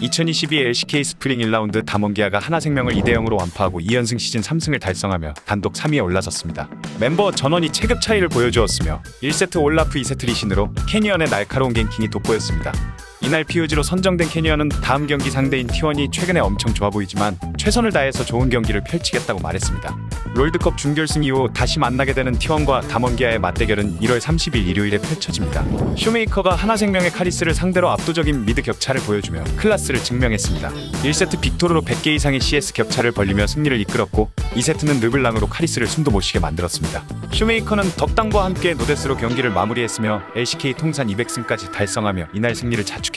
2022 LCK 스프링 1라운드 담원기아가 하나생명을 2대 0으로 완파하고 2연승 시즌 3승을 달성하며 단독 3위에 올라섰습니다. mem버 전원이 체급 차이를 보여주었으며 1세트 올라프 2세트 리신으로 캐니언의 날카로운 갱킹이 돋보였습니다. 이날 POG로 선정된 캐니언은 다음 경기 상대인 T1이 최근에 엄청 좋아 보이지만 최선을 다해서 좋은 경기를 펼치겠다고 말했습니다. 롤드컵 준결승 이후 다시 만나게 되는 T1과 담원기아의 맞대결은 1월 30일 일요일에 펼쳐집니다. 쇼메이커가 하나생명의 카리스를 상대로 압도적인 미드 격차를 보여주며 클라스를 증명했습니다. 1세트 빅토르로 100개 이상의 CS 격차를 벌리며 승리를 이끌었고 2세트는 르블랑으로 카리스를 숨도 못 쉬게 만들었습니다. 쇼메이커는 덕당과 함께 노데스로 경기를 마무리했으며 LCK 통산 200승까지 달성하며 이날 승리를 자축했습니다.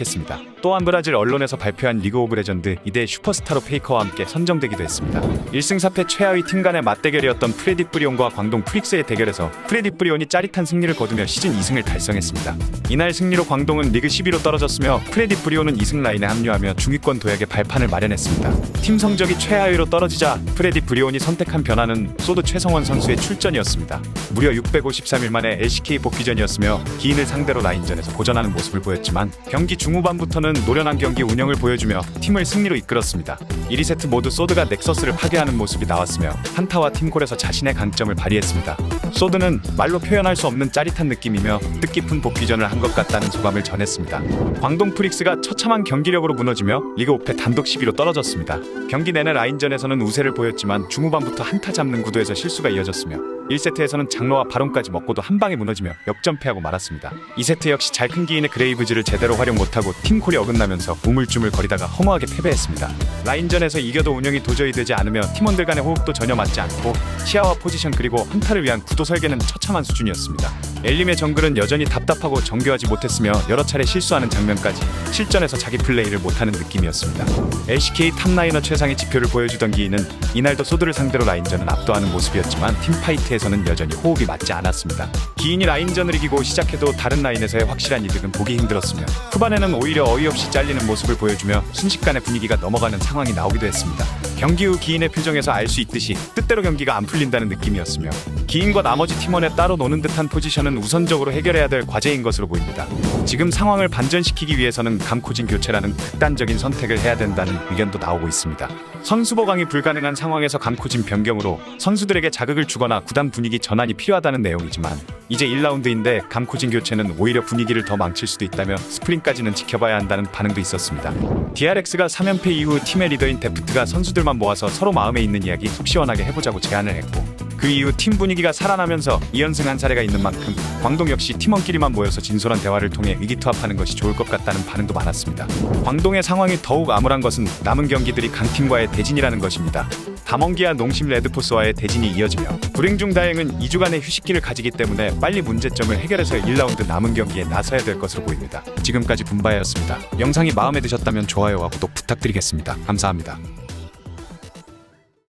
또한 브라질 언론에서 발표한 리그 오브 레전드 2대 슈퍼스타로 페이커와 함께 선정되기도 했습니다. 1승 4패 최하위 팀 간의 맞대결이었던 프레디 뿌리온과 광동 프릭스의 대결에서 프레디 뿌리온이 짜릿한 승리를 거두며 시즌 2승을 달성했습니다. 이날 승리로 광동은 리그 10위로 떨어졌으며 프레디 뿌리온은 2승 라인에 합류하며 중위권 도약의 발판을 마련했습니다. 팀 성적이 최하위로 떨어지자 프레디 브리온이 선택한 변화는 소드 최성원 선수의 출전이었습니다. 무려 653일 만에 LCK 복귀전이었으며 기인을 상대로 라인전에서 고전하는 모습을 보였지만 경기 중후반부터는 노련한 경기 운영을 보여주며 팀을 승리로 이끌었습니다. 1, 2세트 모두 소드가 넥서스를 파괴하는 모습이 나왔으며 한타와 팀콜에서 자신의 강점을 발휘했습니다. 소드는 말로 표현할 수 없는 짜릿한 느낌이며 뜻깊은 복귀전을 한 것 같다는 소감을 전했습니다. 광동 프릭스가 처참한 경기력으로 무너지며 리그 5패 단독 10위로 떨어졌습니다. 경기 내내 라인전에서는 우세를 보였지만 중후반부터 한타 잡는 구도에서 실수가 이어졌으며 1세트에서는 장로와 바론까지 먹고도 한 방에 무너지며 역전패하고 말았습니다. 2세트 역시 잘 큰 기인의 그레이브즈를 제대로 활용 못하고 팀콜이 어긋나면서 우물쭈물 거리다가 허무하게 패배했습니다. 라인전에서 이겨도 운영이 도저히 되지 않으며 팀원들 간의 호흡도 전혀 맞지 않고 시야와 포지션 그리고 한타를 위한 구도 설계는 처참한 수준이었습니다. 엘림의 정글은 여전히 답답하고 정교하지 못했으며 여러 차례 실수하는 장면까지 실전에서 자기 플레이를 못하는 느낌이었습니다. LCK 탑라이너 최상의 지표를 보여주던 기인은 이날도 소드를 상대로 라인전은 압도하는 모습이었지만 팀파이트에서는 여전히 호흡이 맞지 않았습니다. 기인이 라인전을 이기고 시작해도 다른 라인에서의 확실한 이득은 보기 힘들었으며 후반에는 오히려 어이없이 잘리는 모습을 보여주며 순식간에 분위기가 넘어가는 상황이 나오기도 했습니다. 경기 후 기인의 표정에서 알 수 있듯이 뜻대로 경기가 안 풀린다는 느낌이었으며 기인과 나머지 팀원에 따로 노는 듯한 포지션은 우선적으로 해결해야 될 과제인 것으로 보입니다. 지금 상황을 반전시키기 위해서는 감코진 교체라는 극단적인 선택을 해야 된다는 의견도 나오고 있습니다. 선수 보강이 불가능한 상황에서 감코진 변경으로 선수들에게 자극을 주거나 구단 분위기 전환이 필요하다는 내용이지만 이제 1라운드인데 감코진 교체는 오히려 분위기를 더 망칠 수도 있다며 스프링까지는 지켜봐야 한다는 반응도 있었습니다. DRX가 3연패 이후 팀의 리더인 데프트가 선수들만 모아서 서로 마음에 있는 이야기 속 시원하게 해보자고 제안을 했고 그 이후 팀 분위기가 살아나면서 2연승한 사례가 있는 만큼 광동 역시 팀원끼리만 모여서 진솔한 대화를 통해 위기투합하는 것이 좋을 것 같다는 반응도 많았습니다. 광동의 상황이 더욱 암울한 것은 남은 경기들이 강팀과의 대진이라는 것입니다. 담원기와 농심 레드포스와의 대진이 이어지며 불행 중 다행은 2주간의 휴식기를 가지기 때문에 빨리 문제점을 해결해서 1라운드 남은 경기에 나서야 될 것으로 보입니다. 지금까지 분바였습니다. 영상이 마음에 드셨다면 좋아요와 구독 부탁드리겠습니다. 감사합니다.